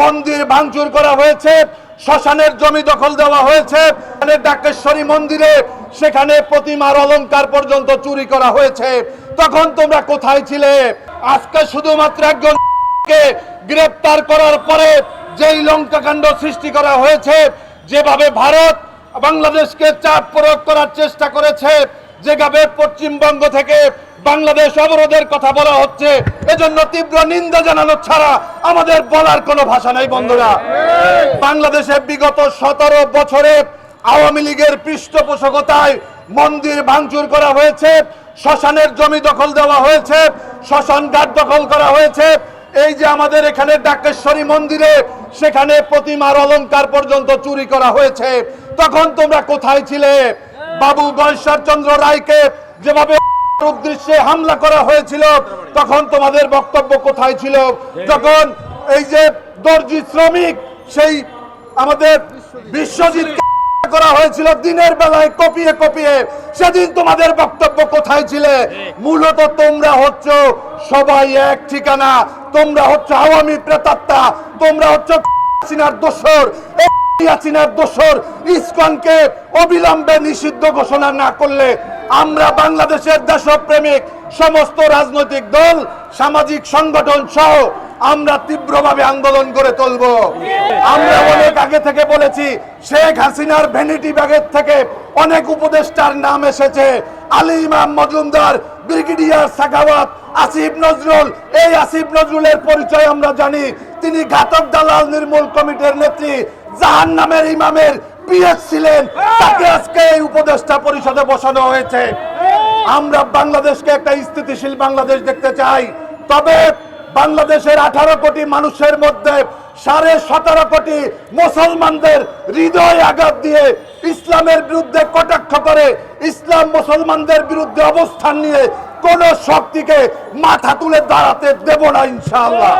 মন্দির ভাঙচুর করা হয়েছে, শ্মশানের জমি দখল দেওয়া হয়েছে এখানে ডাকেশ্বরী মন্দিরে সেখানে প্রতিমার অলঙ্কার পর্যন্ত চুরি করা হয়েছে। তখন তোমরা কোথায় ছিলে? আজকে শুধুমাত্র একজন গ্রেপ্তার করার পরে যেই লঙ্কাকাণ্ড সৃষ্টি করা হয়েছে, যেভাবে ভারত বাংলাদেশকে চাপ প্রয়োগ করার চেষ্টা করেছে যেভাবে পশ্চিমবঙ্গ থেকে বাংলাদেশ অবরোধের কথা বলা হচ্ছে, এজন্য তীব্র নিন্দা জানানো ছাড়া আমাদের বলার কোনো ভাষা নেই, বন্ধুরা। বাংলাদেশে বিগত সতেরো বছরে আওয়ামী লীগের পৃষ্ঠপোষকতায় মন্দির ভাঙচুর করা হয়েছে, শ্মশানের জমি দখল দেওয়া হয়েছে, শ্মশান ঘাট দখল করা হয়েছে। এই যে আমাদের এখানে ডাকেশ্বরী মন্দিরে, সেখানে প্রতিমার অলংকার পর্যন্ত চুরি করা হয়েছে। তখন তোমরা কোথায় ছিলে? বাবু গয়েশ্বর চন্দ্র রায়কে যেভাবে উদ্দেশ্যে হামলা করা হয়েছিল, তখন তোমাদের বক্তব্য কোথায় ছিল? যখন এই যে দর্জি শ্রমিক, সেই আমাদের বিশ্বজিৎ করা হয়েছিল দিনের বেলায় কপিয়ে কপিয়ে, সেদিন তোমাদের বক্তব্য কোথায় ছিলে? মূলত তোমরা হচ্ছ সবাই এক ঠিকানা, তোমরা হচ্ছে আওয়ামী প্রেতাত্মা, তোমরা হচ্ছে হাসিনার দোসর। এই হাসিনার দোসর ইসকনকে অবিলম্বে নিষিদ্ধ ঘোষণা না করলে আমরা বাংলাদেশের দেশপ্রেমিক সমস্ত রাজনৈতিক দল, সামাজিক সংগঠন সহ আমরা তীব্রভাবে আন্দোলন করে তুলব। আমরা অনেক আগে থেকে বলেছি, শেখ হাসিনার ভ্যানিটি ব্যাগের থেকে অনেক উপদেষ্টার নাম এসেছে। আলী ইমাম মজুমদার, ব্রিগেডিয়ার সাখাওয়াত, আসিফ নজরুল, এই আসিফ নজরুলের পরিচয় আমরা জানি। তিনি ঘাতক দালাল নির্মূল কমিটির নেত্রী। জাহান নামের ইমামের পিএস ছিলেন, তাকে আজকে এই উপদেষ্টা পরিষদে বসানো হয়েছে। আমরা বাংলাদেশকে একটা স্থিতিশীল বাংলাদেশ দেখতে চাই। তবে বাংলাদেশের আঠারো কোটি মানুষের মধ্যে সাড়ে সতেরো কোটি মুসলমানদের হৃদয় আঘাত দিয়ে ইসলামের বিরুদ্ধে কটাক্ষ করে, ইসলাম মুসলমানদের বিরুদ্ধে অবস্থান নিয়ে কোন শক্তিকে মাথা তুলে দাঁড়াতে দেব না ইনশাআল্লাহ।